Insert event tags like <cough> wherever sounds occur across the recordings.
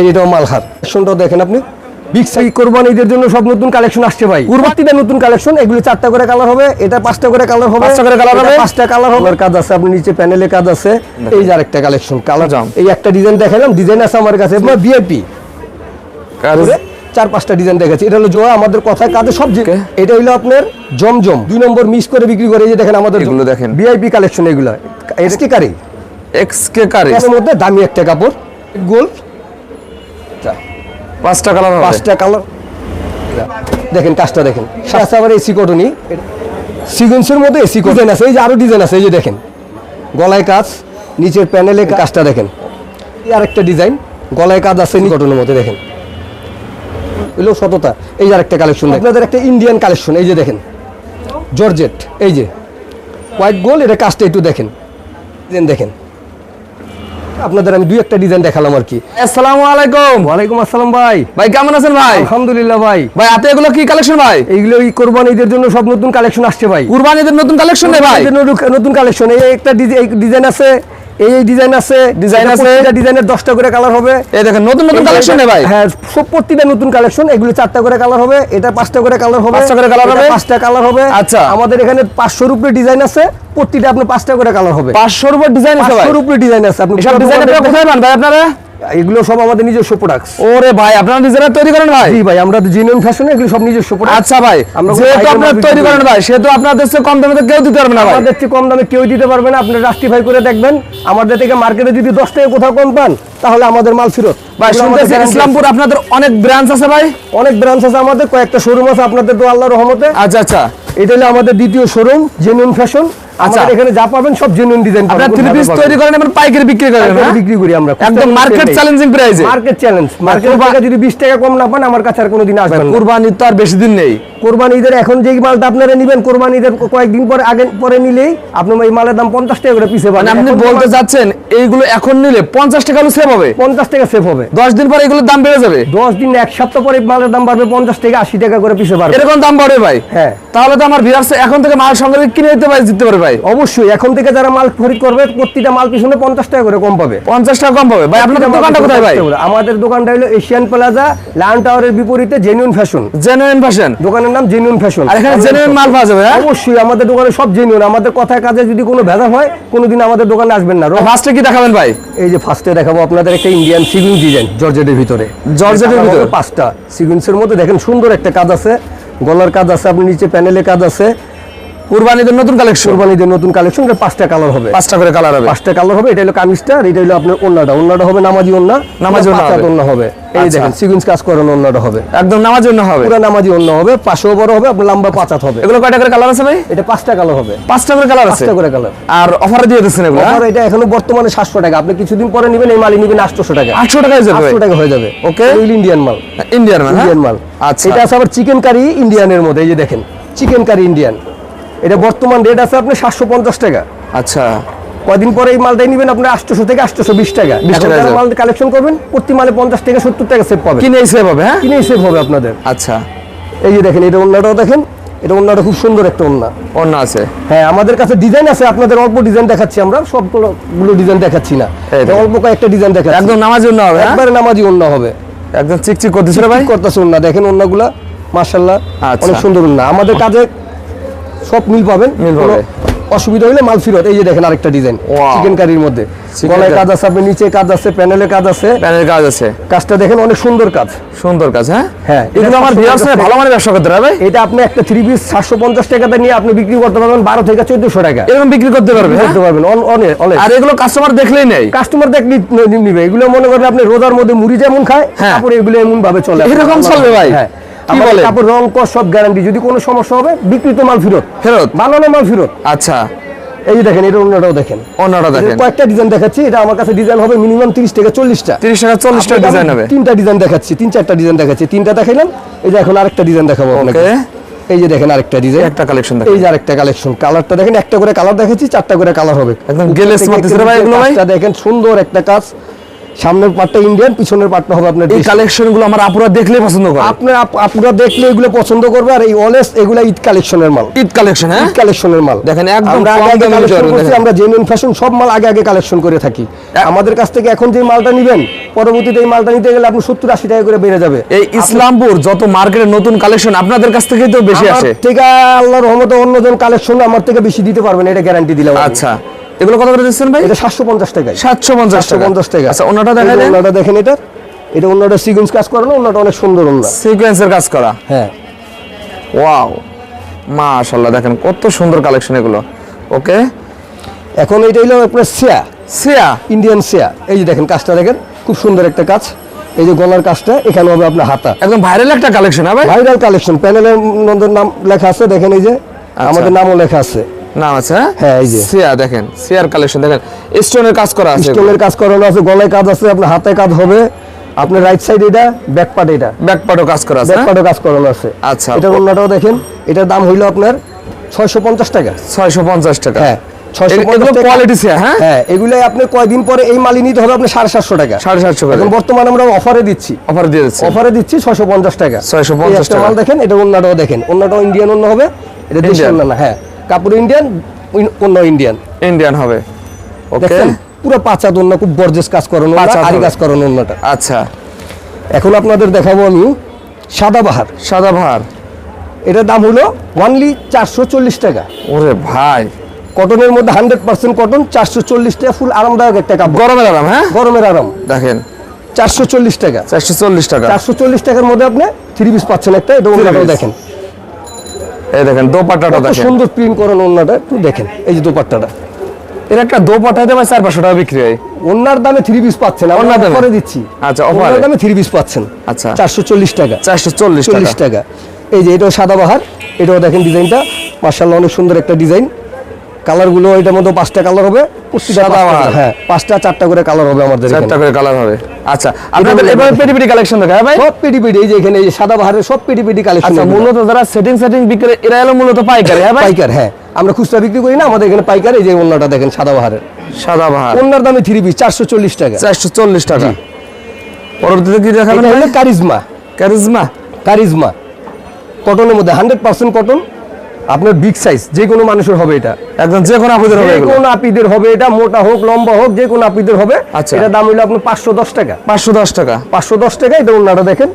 এই এটাও মালহার। কালেকশনটাও দেখেন আপনি। বিগ সাই কোরবানিদের জন্য সব নতুন কালেকশন আসছে ভাই। কুরবানিতে নতুন কালেকশন এগুলো চারটা করে কালার হবে এটা পাঁচটা করে কালার হবে পাঁচটা করে colour হবে? পাঁচটা কালার হবে। কাজ আছে আপনি নিচে প্যানেলে কাজ আছে। এই যে আরেকটা কালেকশন কালার জাম। এই একটা ডিজাইন দেখালাম ডিজাইন আছে আমার কাছে ভিআইপি চার পাঁচটা ডিজাইন দেখেছি এটা হলো জোয়া আমাদের কথায় কাজে সব এটা হলো আপনার জমজম। দুই নম্বর মিক্স করে বিক্রি করে এই যে দেখেন আমাদের এগুলো দেখেন। ভিআইপি কালেকশন এগুলো। এটা কি কারি? এক্স কে কারে। এর মধ্যে দামি একটা কাপড়। গোল পাঁচটা কালার পাঁচটা কালার দেখেন কাজটা দেখেন। সাথে আবার এসি কটনি সিকোয়েন্সের মধ্যে এসি ডিজাইন আছে এই যে আরও ডিজাইন আছে এই যে দেখেন। গলায় কাজ নিচের প্যানেলে কাজটা দেখেন। এই আরেকটা ডিজাইন গলায় কাজ আছে নি কটনের মধ্যে দেখেন। এগুলো সততা। এই যে আরেকটা কালেকশন আপনাদের একটা ইন্ডিয়ান কালেকশন এই যে দেখেন। জর্জেট এই যে। হোয়াইট গোল এটা কাজটা একটু দেখেন। দেখেন। আপনাদের আমি দুই একটা ডিজাইন দেখালাম আর কি। আসসালামু আলাইকুম। ওয়ালাইকুম আসসালাম ভাই। ভাই কেমন আছেন ভাই? আলহামদুলিল্লাহ ভাই। ভাই হাতে এগুলো কি কালেকশন ভাই? এইগুলো এই কোরবানিদের জন্য সব নতুন কালেকশন আসছে ভাই। কুরবানিদের নতুন কালেকশন নেই ভাই? নতুন- নতুন কালেকশন এই একটা ডিজাইন আছে এই এই ডিজাইন আছে Design আছে। ডিজাইনের দশটা করে কালার হবে। এই দেখেন নতুন নতুন কালেকশন ভাই? হ্যাঁ সব প্রতিটা নতুন কালেকশন এগুলো চারটা করে কালার হবে এটা পাঁচটা করে কালার হবে করে কালার হবে? আচ্ছা। আমাদের এখানে পাঁচশোর উপরে ডিজাইন আছে প্রতিটা আপনার পাঁচটা করে কালার হবে। উপর ডিজাইন আছে ভাই? পাঁচশোর উপরে ডিজাইন আছে আপনি সব ডিজাইন আপনারা কোথায় পান ভাই আপনারা? এগুলো সব আমাদের নিজস্ব প্রোডাক্টস ওরে ভাই আপনারা ডিজাইনার তৈরি করেন ভাই? জি ভাই আমরা জেনুইন ফ্যাশনে এগুলো সব নিজস্ব প্রোডাক্ট আচ্ছা ভাই আমরা যেহেতু আপনারা তৈরি করেন। ভাই সেহেতু আপনাদের চেয়ে কম দামে কেউ দিতে পারবে না ভাই। আমাদের চেয়ে কম দামে কেউ দিতে পারবে না আপনি জাস্টিফাই করে দেখবেন। আমাদের থেকে মার্কেটে যদি দশ টাকা কোথাও কম পান তাহলে আমাদের মাল ফেরত। ভাই এগুলো আমাদের শুনতেছি ইসলামপুর আপনাদের অনেক ব্রাঞ্চ আছে ভাই? অনেক ব্রাঞ্চ আছে আমাদের কয়েকটা শোরুম আছে আপনাদের তো আল্লাহ রহমতে। আচ্ছা আচ্ছা। এটা হলো আমাদের দ্বিতীয় শোরুম জেনুইন ফ্যাশন। আমাদের এখানে যা পাবেন সব জেনুইন ডিজাইন আপনারা থ্রি পিস তৈরি করেন এবং পাইকারি বিক্রি করেন না বিক্রি করি আমরা একদম মার্কেট চ্যালেঞ্জিং প্রাইসে মার্কেট চ্যালেঞ্জ মার্কেট থেকে যদি বিশ টাকা কম না পান আমার কাছে আর কোনোদিন আসবেন না। কুরবানির তো আর বেশি দিন নেই। কোরবানি ঈদের এখন যে মালটা আপনারা নিবেন কোরবানি ঈদের কয়েকদিন পরে আগে পরে নিলেই আপনার এই মালের দাম পঞ্চাশ টাকা করে পিছিয়ে মানে পাবেন আপনি বলতে চাচ্ছেন এইগুলো এখন নিলে পঞ্চাশ টাকা সেভ হবে? পঞ্চাশ টাকা সেভ হবে। দশ দিন পরে এগুলোর দাম বেড়ে যাবে? দশ দিন এক সপ্তাহ পরে মালের দাম বাড়বে পঞ্চাশ থেকে আশি টাকা করে পিছিয়ে পারবে। এরকম দাম বাড়বে ভাই? হ্যাঁ। তাহলে তো আমার ভিউয়ার্স এখন থেকে মাল সঙ্গে কিনে নিতে পারে জিততে পারে ভাই। অবশ্যই এখন থেকে যারা মাল খরিদ করবে প্রতিটা মাল পিছনে পঞ্চাশ টাকা করে কম পাবে। পঞ্চাশ টাকা কম পাবে। ভাই আপনাদের দোকানটা কোথায় ভাই? 50 টাকা করে। আমাদের দোকানটা হলো এশিয়ান প্লাজা লায়ন টাওয়ারের বিপরীতে জেনুইন ফ্যাশন জেনুইন ফ্যাশন দোকানের নাম জেনুইন ফ্যাশন আর এখানে জেনুইন মাল পাওয়া যাবে হ্যাঁ? অবশ্যই আমাদের দোকানে সব জেনুইন আমাদের কথায় কাজে যদি কোনো ভেজাল হয় কোনোদিন আমাদের দোকানে আসবেন না। ফার্স্টে কি দেখাবেন ভাই? এই যে ফার্স্টে দেখাবো আপনাদের একটা ইন্ডিয়ান সিগুইন ডিজাইন জর্জেটের ভিতরে। জর্জেটের ভিতরে? পাঁচটা সিগুইন্সের মধ্যে। দেখেন সুন্দর একটা কাজ আছে। গলার কাজ আছে আপনি নিচে প্যানেলে কাজ আছে। কুরবানিদের নতুন কালেকশন কোরবানিদের নতুন কালেকশন এটা পাঁচটা কালার হবে। পাঁচটা করে কালার হবে। পাঁচটা কালার হবে এটা হলো কামিজটা আর এটা হলো আপনার ওন্নাটা। ওন্নাটা হবে নামাজি ওন্না নামাজি হবে। ওন্না হবে। এই আচ্ছা। দেখেন সিগুইন্স কাজ করানো ওন্নাটা হবে। একদম নামার জন্য হবে। পুরো নামাজি ওন্না হবে বড় হবে আপনার লম্বা পাঁচাত হবে। এগুলো কয়টা করে কালার আছে ভাই? এটা পাঁচটা কালার হবে। পাঁচটা করে কালার আছে? পাঁচটা করে কালার আর অফারে দিয়ে দিচ্ছেন এগুলো হ্যাঁ? অফার এটা এখনও বর্তমানে সাতশো টাকা। আপনি কিছুদিন পরে নেবেন এই মালই নেবেন আটশো টাকা। আটশো টাকা হয়ে যাবে আটশো টাকা হয়ে যাবে। Okay. ইন্ডিয়ান মাল। ইন্ডিয়ান মাল ইন্ডিয়ান মাল। আচ্ছা। এটা আছে আবার চিকেন কারি ইন্ডিয়ানের মধ্যে এই যে দেখেন চিকেন কারি ইন্ডিয়ান এটা বর্তমান রেট আছে আপনি সাতশো পঞ্চাশ টাকা। আচ্ছা। কদিন পরে এই মালটাই নেবেন আপনার আটশোশো থেকে আটশোশো বিশ টাকা। 20 টাকা এখন যাবে। মাল কালেকশন করবেন প্রতি মালে পঞ্চাশ টাকা সত্তর টাকা সেভ পাবেন। কিনে সেভ হবে হ্যাঁ? কিনেই সেভ হবে আপনাদের। আচ্ছা। এই যে দেখেন এটা অন্যটাও দেখেন এটা অন্যটা খুব সুন্দর একটা অন্য অন্য আছে। হ্যাঁ আমাদের কাছে ডিজাইন আছে আপনাদের অল্প ডিজাইন দেখাচ্ছি আমরা সবগুলো ডিজাইন দেখাচ্ছি না। অল্প কয়েকটা ডিজাইন দেখাচ্ছি। একদম নামার জন্য হবে হ্যাঁ? একবারে নামাজি অন্য হবে। একদম চিকচিক করতেছে ভাই। করতেছে অন্য দেখেন অন্যগুলা মার্শাল্লাহ আচ্ছা। অনেক সুন্দর অন্য আমাদের কাজে সব মিল পাবেন। মিল পাবে। অসুবিধা হলে মাল ফিরত। এই যে দেখেন আরেকটা ডিজাইন চিকেন কারির মধ্যে। গলায় কাজ আছে আপনি নিচে কাজ আছে প্যানেলে কাজ আছে। প্যানের কাজ আছে। কাজটা দেখেন অনেক সুন্দর কাজ। সুন্দর কাজ হ্যাঁ? হ্যাঁ, এগুলো আমার 750 ভিউয়ার্স ভালো মানের ব্যবসা করতে হবে ভাই এটা আপনি একটা থ্রি পিস সাতশো পঞ্চাশ টাকাতে নিয়ে আপনি বিক্রি করতে পারবেন বারো থেকে চোদ্দশো টাকা। এরকম বিক্রি করতে পারবে হ্যাঁ? করতে পারবেন অন- অনেক অনেক। আর এগুলো কাস্টমার দেখলেই নেই। কাস্টমার দেখ নি- নি- নিবে। এগুলো মনে করেন আপনি রোজার মধ্যে মুড়ি যেমন খায় হ্যাঁ। তারপরে এগুলো এমন ভাবে চলে। এরকম চলবে ভাই? হ্যাঁ? কাপড় রং কস সব গ্যারান্টি যদি কোনো সমস্যা হবে বিক্রিত মাল ফেরত। ফেরত? বানানো মাল ফেরত? আচ্ছা। এই দেখেন এটা অন্যটাও দেখেন। অন্যটা দেখেন। কয়েকটা ডিজাইন দেখাচ্ছি এটা আমার কাছে ডিজাইন হবে মিনিমাম তিরিশ থেকে চল্লিশটা। তিরিশ টাকা চল্লিশ টাকা ডিজাইন হবে। তিনটা ডিজাইন দেখাচ্ছি তিন চারটা ডিজাইন দেখাচ্ছি। তিনটা দেখাইলাম এই যে এখন আরেকটা ডিজাইন দেখাবো আপনাকে. এই যে দেখেন আরেকটা ডিজাইন একটা কালেকশন এই যে আরেকটা কালেকশন কালারটা দেখেন একটা করে কালার দেখাচ্ছি চারটা করে কালার হবে। একদম উপর গেলেস মারতেছে ভাই এগুলো ভাই? দেখেন সুন্দর একটা কাজ। সামনের পার্টটা ইন্ডিয়ান পিছনের পার্টটা হবে আপনার এই দেশি। কালেকশনগুলো আমার আপুরা দেখলেই পছন্দ করে। আপনার আপুরা দেখলে এগুলো পছন্দ করবে আর এই অলওয়েজ এগুলো ঈদ কালেকশনের মাল। ঈদ কালেকশন হ্যাঁ? ঈদ কালেকশনের মাল। দেখেন, একদম আমরা কম দামে। আমরা জেনুইন ফ্যাশন সব মাল আগে আগে কালেকশন করে থাকি। আমাদের কাছ থেকে এখন যে মালটা নেবেন পরবর্তীতে এই মালটা নিতে গেলে আপনি সত্তর আশি টাকা করে বেড়ে যাবে। এই ইসলামপুর যত মার্কেটের নতুন কালেকশন আপনাদের কাছ থেকেই তো বেশি আসে। থেকে আল্লাহর রহমতে অন্যজন কালেকশন আমার থেকে বেশি দিতে পারবেন এটা গ্যারান্টি দিলাম আচ্ছা। এগুলো কত করে দিচ্ছেন ভাই? এটা সাতশো পঞ্চাশ টাকায় সাতশো পঞ্চাশ পঞ্চাশ টাকা। আচ্ছা অন্যটা দেখা যায় ওনাটা দেখেন এটা। এটা অন্যটা সিকুয়েন্স কাজ করানো অন্যটা অনেক সুন্দর অন্য। সিকোয়েন্সের কাজ করা। হ্যাঁ। ওয়াও মাশাআল্লাহ দেখেন কত সুন্দর কালেকশন এগুলো। ওকে এখন এটা হলো আপনার সিয়া সিয়া ইন্ডিয়ান সিয়া এই যে দেখেন কাজটা দেখেন খুব সুন্দর একটা কাজ। এই যে গলার কাজটা এখানে হবে আপনার হাতা। একদম ভাইরাল একটা কালেকশন ভাই? ভাইরাল কালেকশন প্যানেলের নাম লেখা আছে দেখেন এই যে আমাদের নামও লেখা আছে। নাম আছে হ্যাঁ? হ্যাঁ, এই যে। সিয়া দেখেন সিয়ার কালেকশন দেখেন স্টোনের কাজ করা আছে স্টোনের কাজ করানো আছে গলায় কাজ আছে আপনার হাতে কাজ হবে আপনার রাইট সাইড এটা ব্যাক পার্ট এটা। ব্যাক পার্টও কাজ করা আছে ব্যাক হ্যাঁ? পার্টও কাজ করানো আছে। আচ্ছা। অন্যটাও দেখেন এটার দাম হইল আপনার ছয়শো পঞ্চাশ টাকা। ছয়শো পঞ্চাশ টাকা। হ্যাঁ ছয়শো কয়দিন পরে এই নিতে হবে আপনার সাড়ে সাতশো টাকা। সাড়ে সাতশো বর্তমানে আমরা অফারে দিচ্ছি। অফার দিয়ে দিচ্ছে। অফারে দিচ্ছি ছয়শো পঞ্চাশ টাকা। 650 এই একটা টাকা। মাল দেখেন এটা অন্যটাও দেখেন অন্যটাও ইন্ডিয়ান অন্য হবে এটা না হ্যাঁ। কাপড় ইন্ডিয়ান অন্য ইন্ডিয়ান ইন্ডিয়ান হবে। ওকে পুরো পাঁচা অন্য খুব গর্জেস কাজ করানো আরি কাজ করানো অন্যটা। আচ্ছা। এখন আপনাদের দেখাবো আমি সাদাবাহার সাদা ভার এটার দাম হলো ওয়ানলি চারশো চল্লিশ টাকা। ওরে ভাই। কটনের মধ্যে হান্ড্রেড পার্সেন্ট কটন চারশো চল্লিশ টাকা ফুল আরামদায়ক একটা কাপড়। গরমের আরাম হ্যাঁ? গরমের আরাম। দেখেন। চারশো চল্লিশ টাকা। চারশো চল্লিশ টাকা। চারশো চল্লিশ টাকার মধ্যে আপনি থ্রি পিস পাচ্ছেন একটা এটা দেখেন। এই দেখেন দোপাট্টাটা দেখেন। সুন্দর প্রিন্ট করেন অন্যটা একটু দেখেন এই যে দোপাট্টাটা। এর একটা দোপাট্টা দেবে চার পাঁচশো টাকা বিক্রি হয়। ওনার দামে থ্রি পিস পাচ্ছেন ওনার দামে? করে দিচ্ছি। আচ্ছা, অন্যার দামে থ্রি পিস পাচ্ছেন আচ্ছা। চারশো চল্লিশ টাকা। চারশো চল্লিশ টাকা। এই যে এটাও সাদাবাহার এটাও দেখেন ডিজাইনটা মার্শাল্লাহ অনেক সুন্দর একটা ডিজাইন কালারগুলো এটার মধ্যে পাঁচটা কালার হবে। হ্যাঁ পাঁচটা চারটা করে কালার হবে আমাদের চারটা করে কালার হবে। আচ্ছা আপনাদের হলো পেটি পেটি কালেকশন দেখা হ্যাঁ ভাই? সব পেটি পেটি এই যে এখানে এই সাদাবাহারের সব পেটি পেটি কালেকশন আচ্ছা মূলত যারা সেটিং সেটিং বিক্রি এরা হলো মূলত পাইকারি হ্যাঁ ভাই? পাইকার হ্যাঁ। আমরা খুচরা বিক্রি করি না আমাদের এখানে পাইকার এই যে অন্যটা দেখেন সাদাবাহারের সাদা বাহার। অন্যার দামে থ্রি পিস চারশো চল্লিশ টাকা। চারশো চল্লিশ টাকা। পরবর্তীতে কি দেখাবেন এটা কারিজমা। কারিজমা। কটনের মধ্যে হান্ড্রেড পার্সেন্ট কটন আপনার বিগ সাইজ যে কোনো মানুষের হবে এটা। একদম যে কোনো আপনাদের হবে যে কোনো আপিদের হবে এটা মোটা হোক লম্বা হোক যে কোনো আপিদের হবে। আচ্ছা। এটা দাম হইল আপনার পাঁচশো দশ টাকা। পাঁচশো দশ টাকা। পাঁচশো দশ টাকা এটা অন্যটা দেখেন।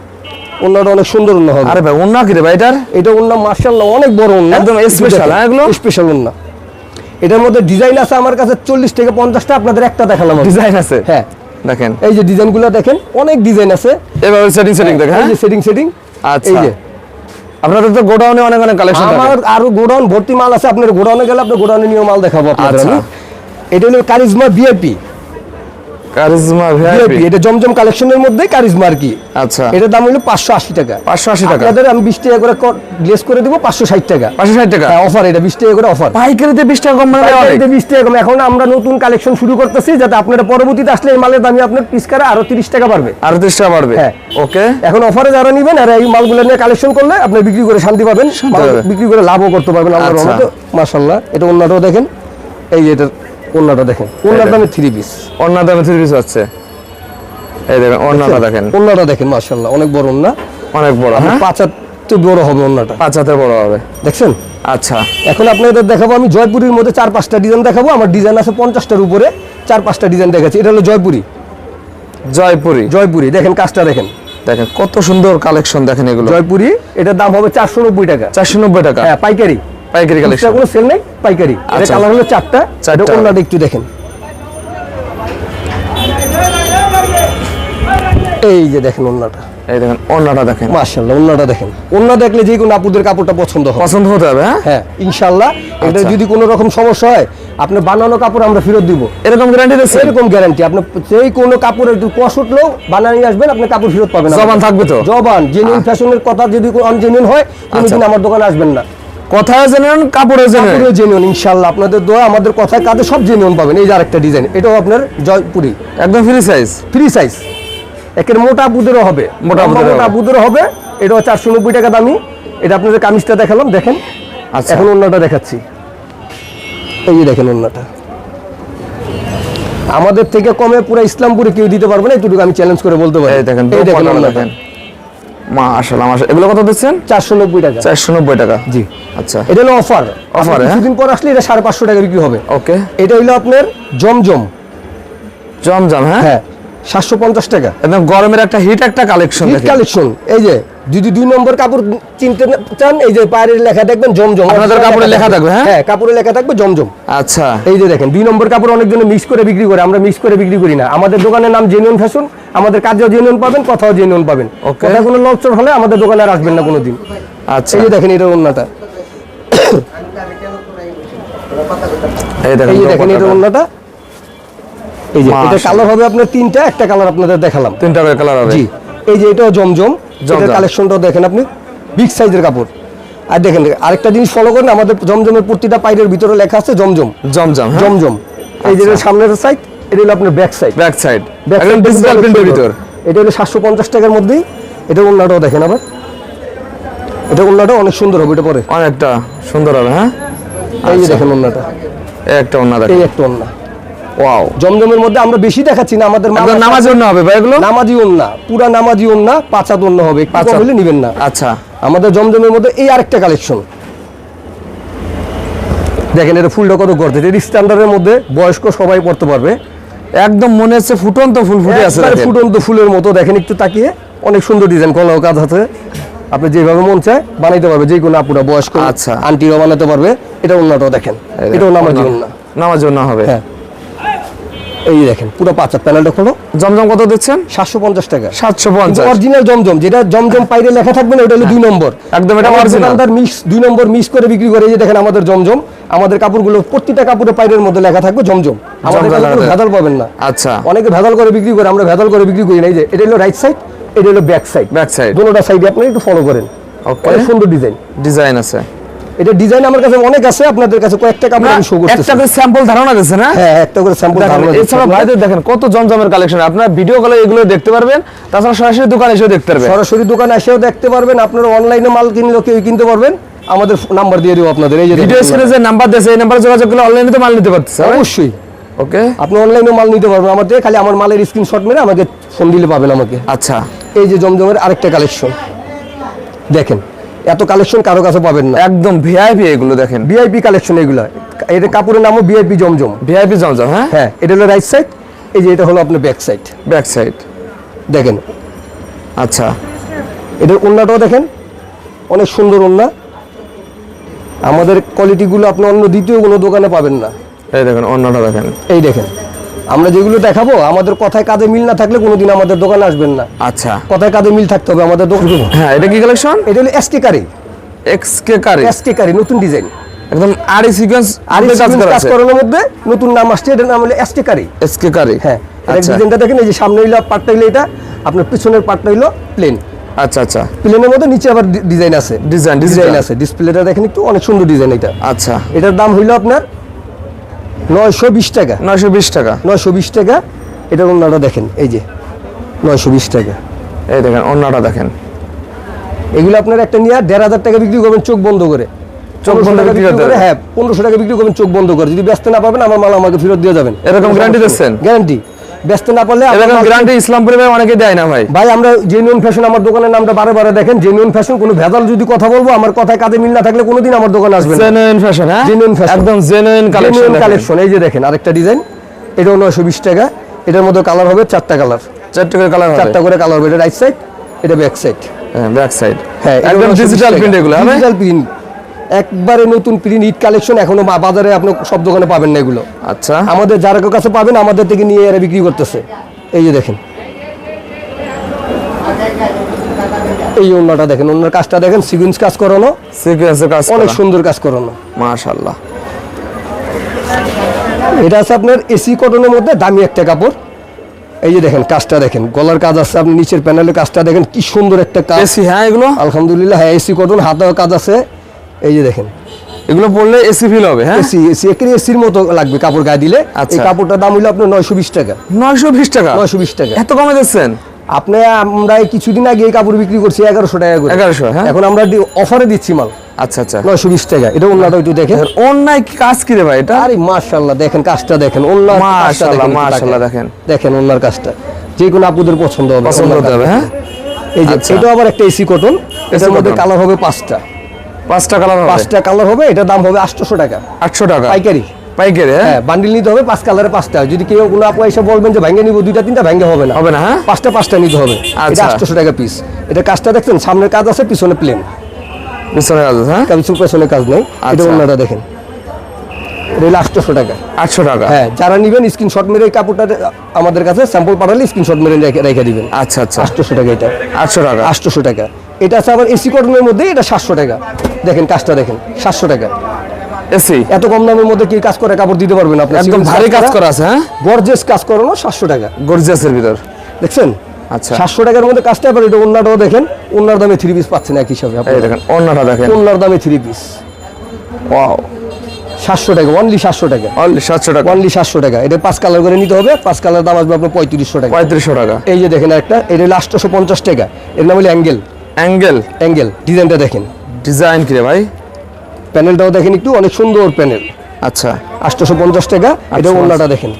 অন্যটা অনেক সুন্দর অন্য হবে। আরে ভাই অন্য কি রে ভাই এটার? এটা অন্য মার্শাল্লাহ অনেক বড় অন্য একদম স্পেশাল হ্যাঁ, এগুলো? স্পেশাল অন্য এটার মধ্যে ডিজাইন আছে আমার কাছে চল্লিশ থেকে পঞ্চাশটা আপনাদের একটা দেখালাম। ডিজাইন আছে? হ্যাঁ। দেখেন। এই যে ডিজাইনগুলো দেখেন অনেক ডিজাইন আছে। এভাবে সেটিং সেটিং দেখেন এই হ্যাঁ? যে সেটিং সেটিং আচ্ছা। এই যে আপনাদের তো গোডাউনে অনেক অনেক কালেকশন আমার আরও গোডাউন ভর্তি মাল আছে আপনার গোডাউনে গেলে আপনার গোডাউনে নিয়ে মাল দেখাবো আপনাদের আচ্ছা। আমি। এটা হলো কারিজমা ভিআইপি কারিজমা ভিআইপি এটা জমজম কালেকশনের মধ্যে কারিজমা আর কি। আচ্ছা। এটার দাম হলো পাঁচশো আশি টাকা। 580 টাকা। আপনাদের আমি বিশ টাকা করে গ্লেস করে দিব পাঁচশো ষাট টাকা। পাঁচশো ষাট টাকা? হ্যাঁ অফার এটা বিশ টাকা করে অফার পাইকারিতে বিশ টাকা কম মানে ভাই অনেক। বিশ টাকা কম। এখন আমরা নতুন কালেকশন শুরু করতেছি যাতে আপনারা পরবর্তীতে আসলে এই মালের দামই আপনার পিস করে আরও তিরিশ টাকা বাড়বে। আরও ত্রিশ টাকা বাড়বে? হ্যাঁ। ওকে এখন অফারে যারা নিবেন আর এই মালগুলো নিয়ে কালেকশন করলে আপনি বিক্রি করে শান্তি পাবেন। বিক্রি করে লাভও করতে পারবেন। আল্লাহর আচ্ছা। রহমতে মাশাআল্লাহ। এটা অন্যটাও দেখেন। এই যে এটা অন্যটা দেখেন। দামে থ্রি পিস দামে থ্রি পিস হচ্ছে এই দেখেন দেখেন দেখেন। মাশাআল্লাহ অনেক বড় অনেক বড় হ্যাঁ? পাঁচ তো বড় হবে অন্যটা পাঁচ হাতের বড় হবে। দেখছেন? আচ্ছা। এখন আপনাদের দেখাবো আমি জয়পুরীর মধ্যে চার পাঁচটা ডিজাইন দেখাবো। আমার ডিজাইন আছে পঞ্চাশটার উপরে চার পাঁচটা ডিজাইন দেখাচ্ছি। এটা হলো জয়পুরি। জয়পুরি। জয়পুরি দেখেন কাজটা দেখেন। দেখেন কত সুন্দর কালেকশন দেখেন এগুলো। জয়পুরি এটার দাম হবে চারশো নব্বই টাকা। চারশো নব্বই টাকা। হ্যাঁ পাইকারি। পাইকারি কালেকশন কোনো সেল নেই পাইকারি। এটা আচ্ছা। কালার হলো চারটা। এটা অন্যটা একটু দেখেন। এই যে দেখেন অন্যটা। এই দেখেন অন্যটা দেখেন। মাশাআল্লাহ অন্যটা দেখেন। অন্য দেখলে যে কোনো আপুদের কাপড়টা পছন্দ হবে। পছন্দ হতে হবে হ্যাঁ? হ্যাঁ ইনশাআল্লাহ। এটা আচ্ছা। যদি কোনো রকম সমস্যা হয় আপনার বানানো কাপড় আমরা ফেরত দিব। এরকম গ্যারান্টি দিচ্ছে এরকম গ্যারান্টি আপনি যেই কোনো কাপড়ের একটু কষ উঠলেও বানিয়ে আসবেন আপনি কাপড় ফেরত পাবেন জবান থাকবে তো? জবান জেনুইন ফ্যাশনের কথা যদি অনজেনুইন হয় কোনোদিন আচ্ছা। আমার দোকানে আসবেন না। কথায় জেনেন কাপড়ে জেনেন কাপড়ও জেনুইন ইনশাআল্লাহ আপনাদের দোয়া আমাদের কথায় কাজে সব জেনুইন পাবেন। এই যে আরেকটা ডিজাইন এটাও আপনার জয়পুরি। একদম ফ্রি সাইজ ফ্রি সাইজ একের মোটা বুদেরও হবে। মোটা মোটা। বুদেরও হবে। এটাও চারশো নব্বই টাকা দামি। এটা আপনাদের কামিজটা দেখালাম দেখেন। আচ্ছা। এখন অন্যটা দেখাচ্ছি। এই যে দেখেন অন্যটা আমাদের থেকে কমে পুরো ইসলামপুরে কেউ দিতে পারবে না এটুকু আমি চ্যালেঞ্জ করে বলতে পারি। এই দেখেন এই দেখেন। দেখেন। মাশাআল্লাহ মাশাআল্লাহ। এগুলো কত দিচ্ছেন? চারশো নব্বই টাকা। চারশো নব্বই টাকা। জি। আচ্ছা। এটা হলো অফার। অফার হ্যাঁ? কিছুদিন পর আসলে এটা সাড়ে পাঁচশো টাকা বিক্রি হবে। ওকে। এটা হলো আপনার জমজম। জমজম হ্যাঁ? হ্যাঁ। সাতশো পঞ্চাশ টাকা। একদম গরমের একটা হিট একটা কালেকশন হিট কালেকশন এই যে যদি দুই নম্বর কাপড় চিনতে চান এই যে পায়ের লেখা দেখবেন জমজম। আপনাদের কাপড়ে লেখা থাকবে, হ্যাঁ? হ্যাঁ কাপড়ে লেখা থাকবে জমজম। আচ্ছা। এই যে দেখেন দুই নম্বর কাপড় অনেকজন মিক্স করে বিক্রি করে আমরা মিক্স করে বিক্রি করি না। আমাদের দোকানের নাম জেনুইন ফ্যাশন আমাদের কাজেও জেনুইন পাবেন কথাও জেনুইন পাবেন। Okay. কথা কোনো লবচর হলে আমাদের দোকানে আর আসবেন না কোনোদিন। আচ্ছা। এই যে দেখেন এটা অন্যটা এই দেখেন এটা। অন্যটা এই যে এটা কালার হবে আপনার তিনটা একটা কালার আপনাদের দেখালাম। তিনটা কালার হবে। জি এই যে এটাও জমজম। এটার কালেকশনটাও দেখেন আপনি বিগ সাইজের কাপড়। আর দেখেন আরেকটা জিনিস ফলো করেন আমাদের জমজমের প্রতিটা পাইরের ভিতরে লেখা আছে জমজম। জমজম হ্যাঁ। জমজম। এই যে আচ্ছা। সামনের সাইড এটা হলো আপনার ব্যাক সাইড ব্যাক সাইড একদম ডিজিটাল প্রিন্টের ভিতর। এটা হলো সাতশো পঞ্চাশ টাকার মধ্যেই। এটা অন্যটাও দেখেন আবার। এটা অন্যটা অনেক সুন্দর হবে এটা পরে। অনেকটা সুন্দর হবে হ্যাঁ? এই যে আচ্ছা। দেখেন এই একটা অন্য দেখেন। এই একটা অন্য ওয়াও জমজমের মধ্যে আমরা বেশি দেখাচ্ছি না আমাদের নামাজ জন্য হবে ভাই এগুলো? নামাজি ওন্না পুরা নামাজি ওন্না পাঁচাত ওন্না হবে পাঁচ হলে নিবেন না। আচ্ছা। আমাদের জমজমের মধ্যে এই আরেকটা কালেকশন দেখেন এটা ফুলটা কত করতে এটা স্ট্যান্ডার্ডের মধ্যে বয়স্ক সবাই পড়তে পারবে। একদম মনে হচ্ছে ফুটন্ত ফুল ফুটে আছে। ফুটন্ত ফুলের মতো দেখেন একটু তাকিয়ে অনেক সুন্দর ডিজাইন কলাও কাজ আছে। আপনি যেভাবে মন চায় বানাইতে পারবে যে কোনো আপুরা বয়স্ক আচ্ছা। আন্টিও বানাতে পারবে। এটা অন্যটাও দেখেন এটাও নামাজি অন্য- নামাজ জন্য হবে। হ্যাঁ। এই দেখেন পুরো পাঁচা প্যানেলটা খোলো জমজম কত দিচ্ছেন? সাতশো পঞ্চাশ টাকা। সাতশো পঞ্চাশ। অরিজিনাল জমজম যেটা জমজম পাইরে লেখা থাকবে না ওটা হলো দুই নম্বর। একদম এটা original। দোকানদার মিক্স দুই নম্বর মিক্স করে বিক্রি করে এই যে দেখেন আমাদের জমজম আমাদের কাপড়গুলো প্রত্যেকটা কাপড়ে পাইরের মধ্যে লেখা থাকবে জমজম। আমাদের ভেদাল পাবেন না। আচ্ছা। অনেকে ভেদাল করে বিক্রি করে আমরা ভেদাল করে বিক্রি করি না। এই যে এটা হলো রাইট সাইড এটা হলো ব্যাক সাইড ব্যাক সাইড দুটোটা সাইডে আপনি একটু ফলো করেন। ওকে অনেক সুন্দর ডিজাইন ডিজাইন আছে। এটা ডিজাইন আমার কাছে অনেক আছে আপনাদের কাছে কয়েকটা কাপড় আমি শো করতেছি। একটা করে স্যাম্পল ধারণা দিচ্ছে না? হ্যাঁ একটা করে স্যাম্পল ধারণা দিচ্ছি এছাড়া ভাইদের দেখেন কত জমজমের কালেকশন আপনারা ভিডিও কলে এগুলো দেখতে পারবেন তাছাড়া সরাসরি দোকানে এসেও দেখতে পারবেন। সরাসরি দোকানে এসেও দেখতে পারবেন আপনারা অনলাইনে মাল কিনলেও কেউ কিনতে পারবেন। আমাদের নাম্বার দিয়ে দেবো আপনাদের এই যে ভিডিও স্ক্রিনে যে নাম্বার দিয়েছে এই নাম্বারে যোগাযোগ করলে অনলাইনে তো মাল নিতে পারতেছে অবশ্যই। ওকে আপনি অনলাইনে মাল নিতে পারবেন আমার থেকে খালি আমার মালের স্ক্রিনশট মেরে আমাকে ফোন দিলে পাবেন আমাকে। আচ্ছা। এই যে জমজমের আরেকটা কালেকশন দেখেন। এত কালেকশন কারও কাছে পাবেন না। একদম ভিআইপি এগুলো দেখেন। ভিআইপি কালেকশন এগুলো। এটা কাপড়ের নামও ভিআইপি জমজম। ভিআইপি জমজম হ্যাঁ? হ্যাঁ এটা হলো রাইট সাইড এই যে এটা হলো আপনার ব্যাক সাইড ব্যাক সাইড দেখেন। আচ্ছা। এটার ওন্নাটাও দেখেন অনেক সুন্দর ওন্না। আমাদের কোয়ালিটিগুলো আপনি অন্য দ্বিতীয় কোনো দোকানে পাবেন না। এই দেখেন অন্যটা দেখেন। এই দেখেন। আমরা যেগুলো দেখাবো আমাদের কথায় কাজে মিল না থাকলে কোনোদিন আমাদের দোকানে আসবেন না। আচ্ছা। কথায় কাজে মিল থাকতে হবে আমাদের দোকান। হ্যাঁ এটা কি কালেকশন এটা হলো এসটি কারি এক্স কে কারি এসটি কারি নতুন ডিজাইন একদম আড়ি সিকোয়েন্স আর আর কাজ করানোর মধ্যে নতুন নাম আসছে এটার নাম হলো এসটি কারি এস কে কারি হ্যাঁ আচ্ছা। ডিজাইনটা দেখেন এই যে সামনে হইল পাটটা হইল এটা আপনার পিছনের পাটটা হইল প্লেন আচ্ছা আচ্ছা। প্লেনের মধ্যে নিচে আবার ডিজাইন আছে। ডিজাইন ডিজাইন আছে। ডিসপ্লেটা দেখেন একটু অনেক সুন্দর ডিজাইন এটা। আচ্ছা। এটার দাম হইল আপনার নয়শো বিশ টাকা। নয়শো বিশ টাকা। নয়শো বিশ টাকা। এটার অন্যটা দেখেন এই যে। নয়শো বিশ টাকা। এই দেখেন অন্যটা দেখেন। এগুলো আপনার একটা নিয়ে দেড় হাজার টাকা বিক্রি করবেন চোখ বন্ধ করে। চোখ বন্ধ টাকা বিক্রি করে হ্যাঁ পনেরোশো টাকা বিক্রি করবেন চোখ বন্ধ করে। যদি ব্যস্ত না পাবেন আমার মাল আমাকে ফেরত দিয়ে যাবেন। এরকম গ্যারান্টি দিচ্ছেন? গ্যারান্টি ব্যস্ত না পারলে গ্যারান্টি ইসলামপুরে ভাই অনেকে দেয় না ভাই। ভাই আমরা জেনুইন ফ্যাশন আমার দোকানের নামটা বারে বারে দেখেন জেনুইন ফ্যাশন কোনো ভেজাল যদি কথা বলব আমার কথায় কাজে মিল না থাকলে কোনোদিন আমার দোকানে আসবে না। জেনুইন ফ্যাশন হ্যাঁ? Genuine fashion। একদম জেনুইন কালেকশন জেনুইন কালেকশন এই যে দেখেন আরেকটা ডিজাইন এটাও নয়শো বিশ টাকা এটার মধ্যে কালার হবে চারটা কালার চারটে করে কালার হবে? চারটা করে কালার হবে এটা রাইট সাইড এটা ব্যাক সাইড হ্যাঁ ব্যাক সাইড হ্যাঁ একদম ডিজিটাল প্রিন্ট এগুলো ডিজিটাল প্রিন্ট একবারে নতুন প্রিন্ট ইট কালেকশন এখনও বাজারে আপনি সব দোকানে পাবেন না এগুলো। আচ্ছা। আমাদের যারা কাছে পাবেন আমাদের থেকে নিয়ে এরা বিক্রি করতেছে। এই যে দেখেন। এই অন্যটা দেখেন অন্যের কাজটা দেখেন সিকুয়েন্স কাজ করানো। সিকোয়েন্সের কাজ অনেক সুন্দর কাজ করানো। মাশাআল্লাহ। এটা আছে আপনার এসি কটনের মধ্যে দামি একটা কাপড়। এই যে দেখেন কাজটা দেখেন গলার কাজ আছে আপনি নিচের প্যানেলের কাজটা দেখেন কি সুন্দর একটা কাজ। এসি হ্যাঁ এগুলো? আলহামদুলিল্লাহ হ্যাঁ এসি কটন হাতেও কাজ আছে। এই যে দেখেন। এগুলো পড়লে এসি ফিল হবে হ্যাঁ? এসি এসি একেবারে এসির মতো লাগবে কাপড় গায়ে দিলে। আচ্ছা। এই কাপড়টার দাম হইল আপনার নয়শো বিশ টাকা। নয়শো বিশ টাকা? নয়শো বিশ টাকা। এত কমে দিচ্ছেন আপনি আমরা কিছুদিন আগে এই কাপড় বিক্রি করছি এগারোশো টাকা করে। 1100, হ্যাঁ? এখন আমরা অফারে দিচ্ছি মাল। আচ্ছা আচ্ছা। নয়শো বিশ টাকা। এটা অন্যটা একটু দেখেন। অন্যায় কাজ কি রে ভাই এটা? আরে মাশাল্লাহ দেখেন কাজটা দেখেন। অন্য কাজটা মাশাআল্লাহ, দেখেন। মাশাআল্লাহ, দেখেন। দেখেন অন্যার কাজটা। যে কোনো আপুদের পছন্দ হবে পছন্দ হবে হ্যাঁ? এই যে আচ্ছা। এটা আবার একটা এসি কটন এটার মধ্যে। কালার হবে পাঁচটা। পাঁচটা কালার পাঁচটা কালার হবে এটা দাম হবে আটশোশো টাকা। আটশো টাকা? পাইকারি। পাইকারি হ্যাঁ? হ্যাঁ বান্ডিল নিতে হবে পাঁচ কালারে পাঁচটা। যদি কেউ কোনো আপু এসে বলবেন যে ভেঙে নিব দুইটা তিনটা ভেঙে হবে না। হবে না হ্যাঁ? পাঁচটা পাঁচটা নিতে হবে। এটা আচ্ছা। আটশোশো টাকা পিস এটা কাজটা দেখছেন সামনের কাজ আছে পিছনে প্লেন পিছনে কাজ আছে, হ্যাঁ? কিছু পেছনে কাজ নেই। এটা আচ্ছা। অন্যটা দেখেন। এটা হলো আটশোশো টাকা। আটশো টাকা? হ্যাঁ যারা নিবেন স্ক্রিনশট মেরে এই কাপড়টা আমাদের কাছে স্যাম্পল পাঠালে স্ক্রিনশট মেরে রেখে রেখে দিবেন। আচ্ছা আচ্ছা। আটশোশো টাকা এটা। আটশো টাকা। আটশোশো টাকা। এটা আছে আবার এসি কটনের মধ্যে এটা সাতশো টাকা। দেখেন কাজটা দেখেন সাতশো টাকা। এসি? এত কম দামের মধ্যে কি কাজ করে কাপড় দিতে পারবেন আপনি? একদম ভারী কাজ করা আছে হ্যাঁ? গর্জেস কাজ করানো সাতশো টাকা। গর্জিয়াসের ভিতর। দেখছেন? আচ্ছা। সাতশো টাকার মধ্যে কাজটা এবার এটা অন্যটাও দেখেন অন্যার দামে থ্রি পিস পাচ্ছেন এক হিসাবে আপনি। দেখেন অন্যটা দেখেন। অন্যার দামে থ্রি পিস ওয়াও সাতশো টাকা অনলি সাতশো টাকা। অনলি সাতশো টাকা। অনলি সাতশো টাকা। এটা পাঁচ কালার করে নিতে হবে পাঁচ কালার দাম আসবে আপনার পঁয়ত্রিশশো টাকা। পঁয়ত্রিশশো টাকা। এই যে দেখেন একটা এটা আটশোশো পঞ্চাশ টাকা। এর নাম হলো অ্যাঙ্গেল অ্যাঙ্গেল? অ্যাঙ্গেল ডিজাইনটা দেখেন। ডিজাইন কি রে ভাই? প্যানেলটাও দেখেন একটু অনেক সুন্দর প্যানেল। আচ্ছা। আটশোশো পঞ্চাশ টাকা এটা আচ্ছা। অন্যটা দেখেন।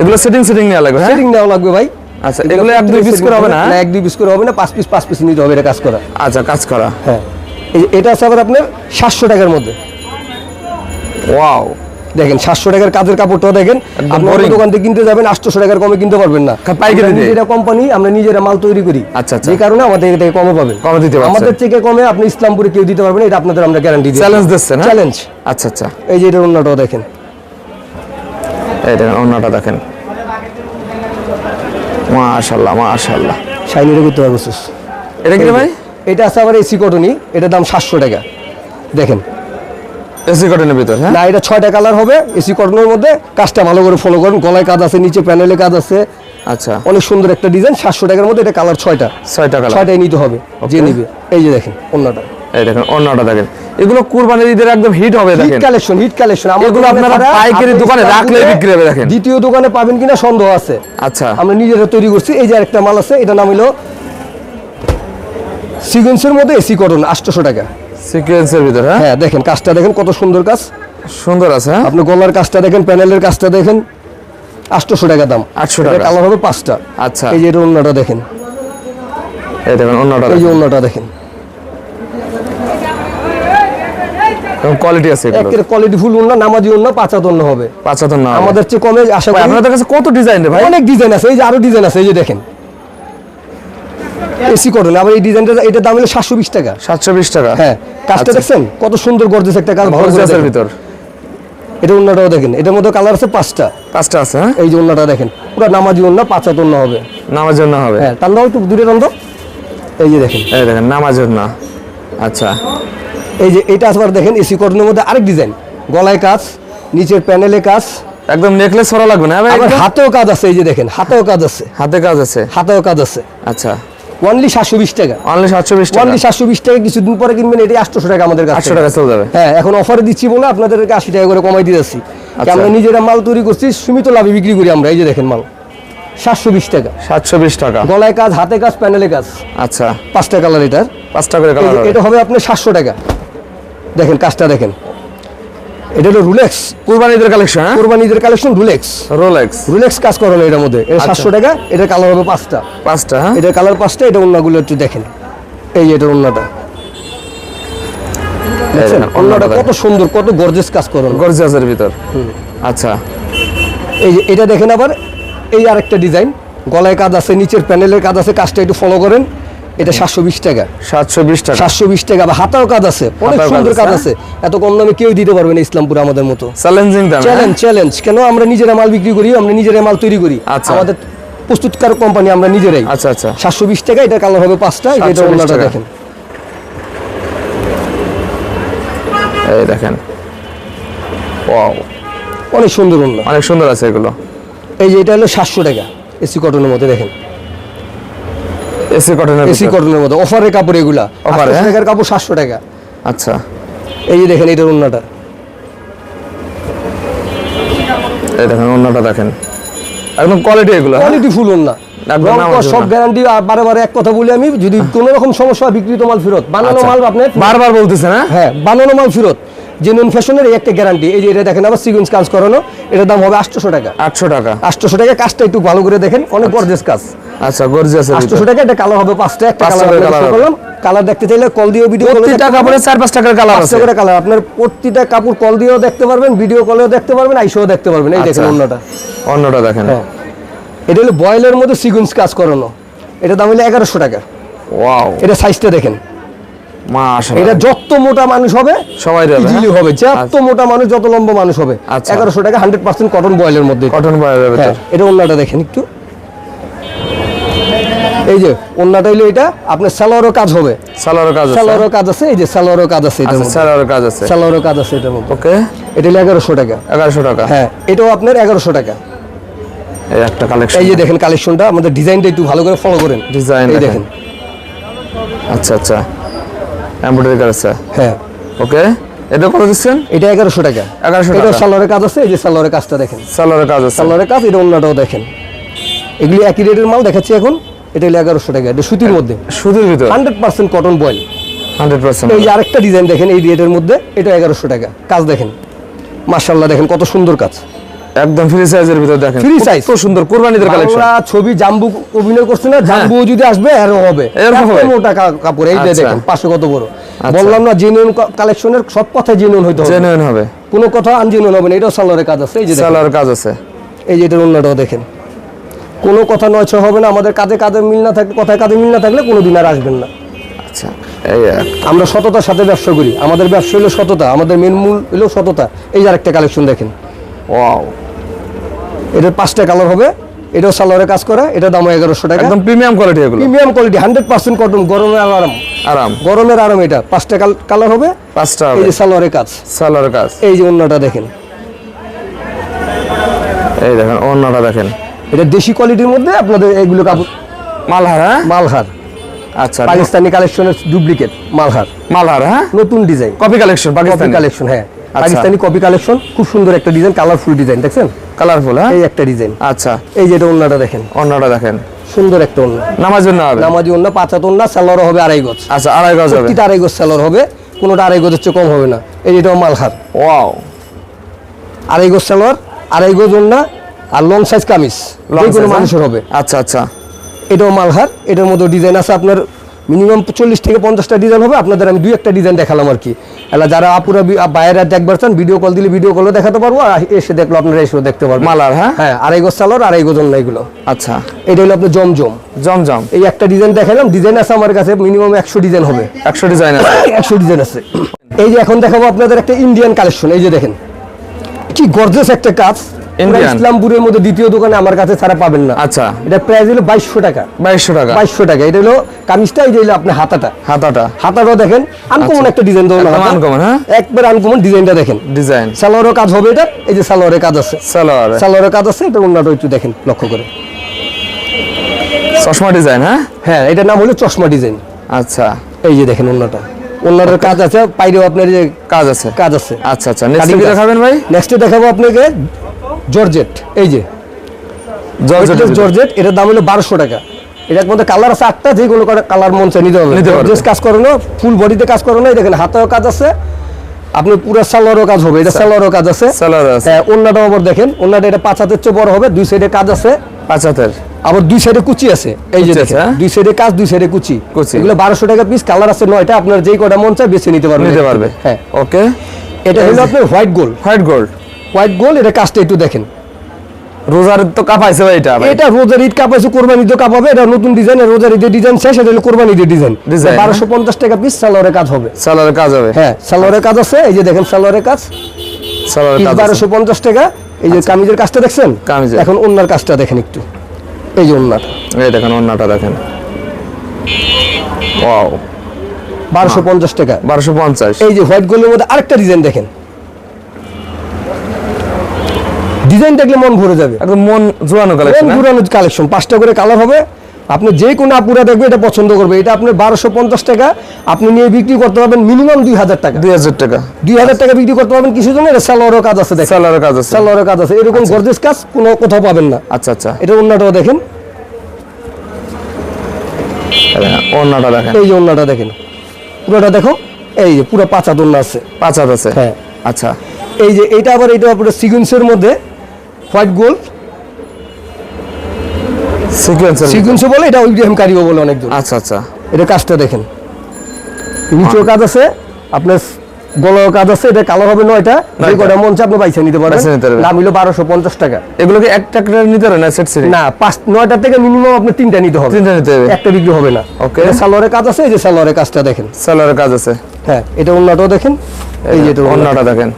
এগুলো সেটিং সেটিং নেওয়া লাগবে হ্যাঁ? সেটিং নেওয়া লাগবে ভাই। আচ্ছা এগুলো এক দুই পিস করে হবে না না এক দুই পিস করে হবে না পাঁচ পিস পাঁচ পিস নিতে হবে এটা কাজ করা। আচ্ছা কাজ করা। হ্যাঁ। এটা আছে আবার আপনার সাতশো টাকার মধ্যে। ওয়াও দেখেন সাতশো টাকার কাজের কাপড়টাও দেখেন একদম আপনি দোকান থেকে কিনতে যাবেন আটশোশো টাকার কমে কিনতে পারবেন না। আমরা? নিজেরা কোম্পানি আমরা নিজেরা মাল তৈরি করি। আচ্ছা, আচ্ছা। যে কারণে আমাদের থেকে কমে পাবেন। কমে দিতে। আমাদের থেকে কমে আপনি ইসলামপুরে কেউ দিতে পারবেন এটা আপনাদের আমরা গ্যারান্টি দিই চ্যালেঞ্জ দিচ্ছেন চ্যালেঞ্জ আচ্ছা আচ্ছা। এই যে এটার অন্যটাও দেখেন। এই দেখেন অন্যটা দেখেন। মাশাল্লাহ মাশাল্লাহ শাইনিটা করতে পারব। এটা কি ভাই? এটা আছে আবার এসি কটনি এটার দাম সাতশো টাকা। দেখেন এসি কটনের ভিতর হ্যাঁ? না এটা ছয়টা কালার হবে এসি কটনের মধ্যে কাজটা ভালো করে ফলো করুন গলায় কাজ আছে নিচে প্যানেলে কাজ আছে। আচ্ছা। অনেক সুন্দর একটা ডিজাইন সাতশো টাকার মধ্যে এটা কালার ছয়টা। ছয়টা কালার ছয়টাই নিতে হবে যে নিবে। এই যে দেখেন অন্যটা। এই দেখেন অন্যটা দেখেন। এগুলো কুরবানির ঈদের একদম হিট হবে হিট দেখেন। কালেকশন হিট কালেকশন এগুলো আপনারা পাইকারি দোকানে রাখলেই বিক্রি হবে দেখেন। দ্বিতীয় দোকানে পাবেন কিনা সন্দেহ আছে। আচ্ছা। আমরা নিজেরা তৈরি করছি এই যে একটা মাল আছে এটা নাম হলো সিগেন্সের মধ্যে এসি কটন আটশোশো টাকা। সিকোয়েন্সের ভিতর হ্যাঁ? হ্যাঁ দেখেন কাজটা দেখেন কত সুন্দর কাজ। সুন্দর আছে হ্যাঁ? আপনি গলার কাজটা দেখেন প্যানেলের কাজটা দেখেন আটশোশো টাকা দাম। 800 টাকা। কালার হবে পাঁচটা। আচ্ছা। এই যে এটা অন্যটা দেখেন। এই দেখেন অন্যটা এই যে অন্যটা দেখেন। কোয়ালিটি আছে একের কোয়ালিটি ফুল নামাজি হবে। আমাদের আমাদের চেয়ে কমে আশা করি আপনাদের কাছে কত ডিজাইন ভাই? অনেক ডিজাইন আছে এই যে আরও ডিজাইন আছে এই যে দেখেন। এসি কটন আবার এই ডিজাইনটা এটার দাম হলো সাতশো বিশ টাকা। সাতশো বিশ টাকা। হ্যাঁ কাজটা আচ্ছা। দেখছেন? কত সুন্দর গর্জেস একটা কাজ ভালো ভিতর। এটা অন্যটাও দেখেন। এটার মধ্যে কালার আছে পাঁচটা। পাঁচটা আছে হ্যাঁ? এই যে অন্যটা দেখেন। পুরো নামাজি অন্য পাঁচাত অন্য হবে। নামার জন্য হবে। হ্যাঁ দাও একটু দূরে দাও। এই যে দেখেন। এই দেখেন নামার জন্য আচ্ছা। এই যে এটা আসবার দেখেন এসি কটনের মধ্যে আরেক ডিজাইন। গলায় কাজ নিচের প্যানেলে কাজ। একদম নেকলেস করা লাগবে না? আবার হাতেও কাজ আছে এই যে দেখেন হাতেও কাজ আছে। হাতে কাজ আছে। হাতেও কাজ আছে। আচ্ছা। অনলি সাতশো বিশ টাকা। অনলি সাতশো বিশ অনলি সাতশো বিশ টাকা কিছুদিন পরে কিনবেন এটি আটশোশো টাকা আমাদের কাছে। আটশো টাকা চলে যাবে। হ্যাঁ এখন অফারে দিচ্ছি বলে আপনাদেরকে আশি টাকা করে কমাই দিতেছি। আচ্ছা। আমরা নিজেরা মাল তৈরি করছি সীমিত লাভে বিক্রি করি আমরা এই যে দেখেন মাল। সাতশো বিশ টাকা। সাতশো বিশ টাকা। গলায় কাজ হাতে কাজ প্যানেলে কাজ। আচ্ছা। পাঁচটা কালার এটার। পাঁচটা করে কালার এটা হবে আপনার সাতশো টাকা। দেখেন কাজটা দেখেন। এটা হলো রুলেক্স কুরবানিদের কালেকশন হ্যাঁ? কোরবানিদের কালেকশন রুলেক্স রোলেক্স রুলেক্স কাজ করানো এটার মধ্যে। এটা আচ্ছা। সাতশো টাকা এটার কালার হবে পাঁচটা। পাঁচটা হ্যাঁ? এটার কালার পাঁচটা এটা অন্যগুলো একটু দেখেন। এই যে এটার অন্যটা অন্যটা কত সুন্দর কত গর্জেস কাজ করানো গর্জিয়াসের ভিতর। আচ্ছা। এই যে এটা দেখেন আবার এই আরেকটা ডিজাইন গলায় কাজ আছে নিচের প্যানেলের কাজ আছে কাজটা একটু ফলো করেন। এটা সাতশো বিশ টাকা। সাতশো বিশ টাকা। সাতশো বিশ টাকা বা হাতাও কাজ আছে অনেক সুন্দর কাজ হ্যাঁ? আছে। এত কম দামে কেউ দিতে পারবে না ইসলামপুরে আমাদের মতো। চ্যালেঞ্জিং? চ্যালেঞ্জ চ্যালেঞ্জ কেন? আমরা নিজেরা মাল বিক্রি করি আমরা নিজেরা মাল তৈরি করি। আচ্ছা। আমাদের প্রস্তুতকারক কোম্পানি আমরা নিজেরাই। আচ্ছা আচ্ছা। সাতশো বিশ টাকা এটা কালার হবে পাঁচটা এটা 720 অন্যটা দেখেন। এই দেখেন। ওয়াও অনেক সুন্দর অন্য। অনেক সুন্দর আছে এগুলো। এই যে এটা হলো সাতশো টাকা এসি কটনের মধ্যে দেখেন। এসি কটনের এসি কটনের মধ্যে। অফারের কাপড় এগুলা। অফারে হ্যাঁ? টাকার কাপড় সাতশো টাকা। আচ্ছা। এই যে দেখেন এটার অন্যটা এই দেখেন অন্যটা দেখেন। একদম কোয়ালিটি এগুলো হ্যাঁ? কোয়ালিটি ফুল অন্য সব গ্যারান্টি বারে বারে এক কথা বলি আমি যদি কোনো রকম সমস্যা হয় বিক্রিত মাল ফেরত। বানানো আচ্ছা। মাল আপনি বারবার বলতেছে না হ্যাঁ বানানো মাল ফেরত। জেনুইন ফ্যাশনের এই একটা গ্যারান্টি এই যে এটা দেখেন আবার সিকুয়েন্স কাজ করানো। এটার দাম হবে আটশোশো টাকা। আটশো টাকা। আটশোশো টাকা কাজটা একটু ভালো করে দেখেন অনেক গর্জেস কাজ। আচ্ছা গর্জিয়াস আটশোশো টাকা এটা কালার হবে পাঁচটা একটা কালার। করলাম কালার দেখতে চাইলে কল দিয়ে ভিডিও প্রত্যেকটা কাপড়ে চার পাঁচ টাকার কালার আছে। করে কালার আপনার প্রতিটা কাপড় কল দিয়েও দেখতে পারবেন ভিডিও কলেও দেখতে পারবেন আইসেও দেখতে পারবেন। এই দেখেন আচ্ছা। অন্যটা। অন্যটা দেখেন। হ্যাঁ। এটা হলো বয়েলের মধ্যে সিকুয়েন্স কাজ করানো। এটা দাম হলো এগারোশো টাকা। ওয়াও এটা সাইজটা দেখেন। এটা যত মোটা মানুষ হবে সবাই ইজিলি হ্যাঁ? হবে। যত মোটা মানুষ যত লম্বা মানুষ হবে আচ্ছা। এগারোশো টাকা হান্ড্রেড পার্সেন্ট কটন বয়েলের মধ্যে। কটন বয়ের হ্যাঁ এটা অন্যটা দেখেন একটু। এই যে অন্যটা হইল এটা আপনার সালোয়ারও কাজ হবে। কাজ আছে। সালোয়ারও কাজ আছে এই যে সালোয়ারও কাজ আছে এটার আচ্ছা মধ্যে। সালোয়ারের কাজ আছে। সালোয়ারও কাজ আছে এটার মধ্যে। ওকে। এটা হলো এগারোশো টাকা। এগারোশো টাকা। হ্যাঁ এটাও আপনার এগারোশো টাকা। এই একটা কালেকশন এই যে দেখেন কালেকশনটা আমাদের ডিজাইনটা একটু ভালো করে ফলো করেন। দেখেন। দেখেন। আচ্ছা আচ্ছা। এমব্রয়ডারি কাজ আছে? হ্যাঁ। ওকে এটা কত দিচ্ছেন? এটা এগারোশো টাকা। 1100 এটা টাকা। সালোয়ারের কাজ আছে এই যে সালোয়ারের কাজটা দেখেন। সালোয়ারের কাজ আছে। সালোয়ারের কাজ এটা অন্যটাও দেখেন। এগুলি একই রেটের মাল দেখাচ্ছি এখন এটা হলো এগারোশো টাকা এটা সুতির মধ্যে। সুতির ভিতর? Hundred percent cotton voile. Hundred percent. এই যে আরেকটা ডিজাইন দেখেন এই রেটের মধ্যে এটা এগারোশো টাকা। কাজ দেখেন। মার্শাল্লাহ দেখেন কত সুন্দর কাজ। একদম ফ্রি সাইজের ভিতর দেখেন। Size? কত সুন্দর কুরবানিদের কালেকশন বাংলা ছবি জাম্বু অভিনয় করছে না জাম্বু যদি আসবে হবে। এরকম হবে? মোটা কাপড় এই যে আচ্ছা। দেখেন পাশে কত বড়। বললাম না জেনুইন কালেকশনের সব কথা জেনুইন হইতে হবে। জেনুইন হবে। কোনো কথা আনজেনুইন হবে না এটাও সালোয়ারের কাজ আছে এই যে সালোয়ারের কাজ আছে। এই যে এটার অন্যটাও দেখেন। কোনো কথা নয় হবে না আমাদের কাজে কাজে মিল না থাকলে কথায় কাজে মিল না থাকলে কোনো দিন আর আসবেন না। আচ্ছা আমরা সততার সাথে ব্যবসা করি। আমাদের ব্যবসা হলো সততা আমাদের মেন মূল হলো সততা। এই যে আরেকটা কালেকশন দেখেন। ওয়াও এটার পাঁচটা কালার হবে। এটাও সালোয়ারের কাজ করা এটা দাম এগারোশো টাকা। একদম প্রিমিয়াম কোয়ালিটি এগুলো। Premium quality hundred percent cotton গরমের আরাম। আরাম। গরমের আরাম এটা। পাঁচটা কালার হবে। পাঁচটা এই যে সালোয়ারের কাজ। সালোয়ারের কাজ। এই যে অন্যটা দেখেন। এই দেখেন অন্যটা দেখেন। এটা দেশি কোয়ালিটির মধ্যে আপনাদের এগুলো কাপড় মালহার হ্যাঁ? মালহার। আচ্ছা। পাকিস্তানি কালেকশনের ডুপ্লিকেট মালহার। মালহার হ্যাঁ? নতুন design copy collection Pakistani. Collection হ্যাঁ। পাকিস্তানি কপি কালেকশন খুব সুন্দর একটা ডিজাইন কালারফুল ডিজাইন দেখছেন? কালারফুল হ্যাঁ? এই একটা ডিজাইন। আচ্ছা। এই যে এটা ওন্নাটা দেখেন। অন্যটা দেখেন। সুন্দর একটা ওন্না। নামাজ জন্য হবে? নামাজি ওন্না পাঁচাত ওন্না সালোয়ার হবে আড়াই গজ। আচ্ছা আড়াই গজ হবে। আড়াই গজ সালোয়ার হবে কোনোটা আড়াই গজের চেয়ে কম হবে না। এই যেটাও মালহার ওয়াও। আড়াই গজ সালোয়ার আড়াই গজ ওন্না আর লং সাইজ কামিজ। যে কোনো হ্যাঁ? মানুষের হবে। আচ্ছা আচ্ছা। এটাও মালহার এটার মধ্যে ডিজাইন আছে আপনার মিনিমাম চল্লিশ থেকে পঞ্চাশটা ডিজাইন হবে। আপনাদের আমি দুই একটা ডিজাইন দেখালাম আর কি। এলা যারা আপুরা বাইরে দেখবার চান ভিডিও কল দিলে ভিডিও কলও দেখাতে পারব আর এসে দেখল আপনারা এসেও দেখতে পারব মালার হ্যাঁ? হ্যাঁ আড়াই গজ সালোয়ার আড়াই গোজন ওন্না এগুলো। আচ্ছা। এটা হলো আপনার জমজম। জমজম। এই একটা ডিজাইন দেখালাম ডিজাইন আছে আমার কাছে মিনিমাম একশো ডিজাইন হবে। একশো ডিজাইন আছে। <coughs> একশো ডিজাইন আছে। এই যে এখন দেখাবো আপনাদের একটা ইন্ডিয়ান কালেকশন এই যে দেখেন। কি গর্জেস একটা কাজ? ইসলামপুরের মধ্যে দ্বিতীয় দোকানে আমার কাছে ছাড়া পাবেন না। আচ্ছা। এটা প্রাইস হলো বাইশশো টাকা। বাইশশো টাকা। বাইশশো টাকা। এটা হলো কামিজটা এই যে হলো আপনার হাতাটা। হাতাটা। হাতাটাও দেখেন আনকমন একটা ডিজাইন দেবো uncommon, হ্যাঁ? একবার আনকমন ডিজাইনটা দেখেন। ডিজাইন কাজ হবে এটা এই যে সালোয়ারের কাজ আছে। সালোয়ার। সালোয়ারের কাজ আছে এটা অন্যটা একটু দেখেন লক্ষ্য করে। চশমা ডিজাইন হ্যাঁ? হ্যাঁ এটার নাম হলো চশমা ডিজাইন আচ্ছা। এই যে দেখেন অন্যটা। অন্যটার কাজ আছে পাইরেও আপনার যে কাজ আছে। কাজ আছে। আচ্ছা আচ্ছা। নেক্সট। দেখাবেন ভাই? নেক্সটে দেখাবো আপনাকে জর্জেট এই যে। জর্জেট জর্জেট এটার দাম হলো বারোশো টাকা। এটার মধ্যে কালার আছে আটটা যে কোনো কালার মন চাই নিতে হবে পারবে। কাজ করানো ফুল বডিতে কাজ করানো এই দেখেন হাতেও কাজ আছে। আপনি পুরো সালোয়ারও কাজ হবে এটা সালোয়ারও কাজ আছে। হ্যাঁ অন্যটাও আবার দেখেন অন্যটা এটা পাঁচ হাতের চেয়ে বড় হবে দুই সাইডে কাজ আছে। পাঁচ হাতের। আবার দুই সাইডে কুচি আছে এই যে হ্যাঁ? দুই সাইডে কাজ দুই সাইডে কুচি। কুচি। এগুলো বারোশো টাকা পিস কালার আছে নয়টা আপনার যেই কটা মন চায় বেছে নিতে পারবেন। নিতে পারবে। হ্যাঁ। ওকে এটা হলো আপনার white gold white gold white gold এটা কাজটা একটু দেখেন। রোজার তো কাপাইছে ভাই এটা এটা রোজার ঈদ কাপাইছে কোরবানি ঈদও কাপাবে এটা নতুন ডিজাইন রোজার ঈদের ডিজাইন শেষ এটা হলো কোরবানি ঈদের ডিজাইন বারোশো পঞ্চাশ টাকা পিস সালোয়ারের কাজ হবে। সালোয়ারের কাজ হবে। হ্যাঁ সালোয়ারের কাজ আছে এই যে দেখেন সালোয়ারের কাজ। সালোয়ারের কাজ আছে। বারোশো পঞ্চাশ টাকা এই যে কামিজের কাজটা দেখছেন? কামিজের। এখন অন্যার কাজটা দেখেন একটু। এই যে অন্যার এই দেখেন অন্যটা দেখেন। ওয়াও। বারোশো পঞ্চাশ টাকা। বারোশো পঞ্চাশ। এই যে হোয়াইট গোল্ডের মধ্যে আরেকটা ডিজাইন দেখেন। ডিজাইন দেখলে মন ভরে যাবে। একদম মন মন কালেকশন ঘুরানো কালেকশন পাঁচটা করে কালার হবে। আপনি যে কোনো আপুরা দেখবে এটা পছন্দ করবে। এটা আপনার বারোশো পঞ্চাশ টাকা। আপনি নিয়ে বিক্রি করতে পারবেন মিনিমাম দুই হাজার টাকা। দুই হাজার টাকা। দুই হাজার টাকা বিক্রি করতে পারবেন কিছু জন্য এটা সালোয়ারও কাজ আছে দেখেন। সালোয়ারের কাজ আছে। সালোয়ারও কাজ আছে। এরকম গর্জেস কাজ কোনো কোথাও পাবেন না। আচ্ছা আচ্ছা। এটা অন্যটাও দেখেন। ওড়নাটা দেখেন এই যে ওন্নাটা দেখেন। পুরোটা দেখো। এই যে পুরো পাঁচা দোলনা আছে। পাঁচ হাত আছে। হ্যাঁ। আচ্ছা। এই যে এটা আবার এটা আপনার সিকুয়েন্সের মধ্যে হোয়াইট গোল্ড সিকোয়েন্সের সিকুয়েন্সে বলে এটা ইব্রাহিম কারিও বলে অনেক দূর। আচ্ছা আচ্ছা। এটা কাজটা দেখেন। নিচেও কাজ আছে আপনার গলাও কাজ আছে এটা কালার হবে নয়টা যে নয়টা। কটা মন আপনি বাইছে নিতে পারেন। দাম হলো বারোশো পঞ্চাশ টাকা। এগুলো কি একটা একটা নিতে হবে না সেট সিরি না পাঁচ নয়টা থেকে মিনিমাম আপনি তিনটা নিতে হবে। তিনটা নিতে হবে। একটা বিক্রি হবে না। ওকে এটা সালোয়ারের কাজ আছে এই যে সালোয়ারের কাজটা দেখেন। সেলারের কাজ আছে। হ্যাঁ এটা অন্যটাও দেখেন। এই যে এটা অন্যটা। দেখেন।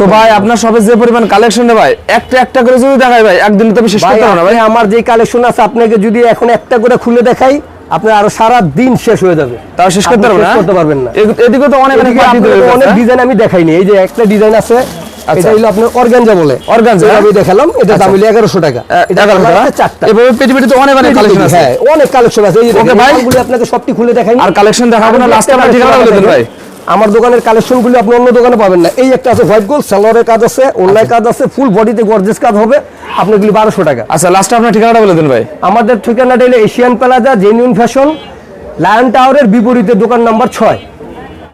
তো ভাই আপনার সবে যে পরিমাণ কালেকশন ভাই একটা একটা করে যদি দেখাই ভাই একদিন তো আমি শেষ করতে না ভাই। আমার যে কালেকশন আছে আপনাকে যদি এখন একটা করে খুলে দেখাই আপনার আরও সারা দিন শেষ হয়ে যাবে। তাও শেষ করতে আপনি পারব না? করতে পারবেন না। এদিকে তো অনেক অনেক ডিজাইন আমি দেখাইনি। এই যে একটা ডিজাইন আছে এটা হলো আপনার অর্গানজা বলে। Organza, এটা আমি হ্যাঁ? দেখালাম এটা দাম হলো এগারোশো টাকা। এটা এগারো আমার টাকা? চারটা। এভাবে পেটি পেটি তো অনেক অনেক কালেকশন আছে। হ্যাঁ অনেক কালেকশন আছে। এই যে Okay, ভাই। আপনাকে সবটি খুলে দেখাইনি। আর কালেকশন দেখাবো না লাস্টে একটা ঠিকানা বলে দেন ভাই। আমার দোকানের কালেকশন গুলি আপনি অন্য দোকানে পাবেন না। এই একটা আছে হোয়াইট গোল্ড সালোয়ারের কাজ আছে অনলাইন কাজ আছে ফুল বডিতে গর্জেস কাজ হবে। আপনি গুলি বারোশো টাকা। আচ্ছা লাস্টে আপনার ঠিকানাটা বলে দেন ভাই। আমাদের ঠিকানাটা হলো Asian plaza genuine fashion lion টাওয়ারের বিপরীতে দোকান নাম্বার ছয়।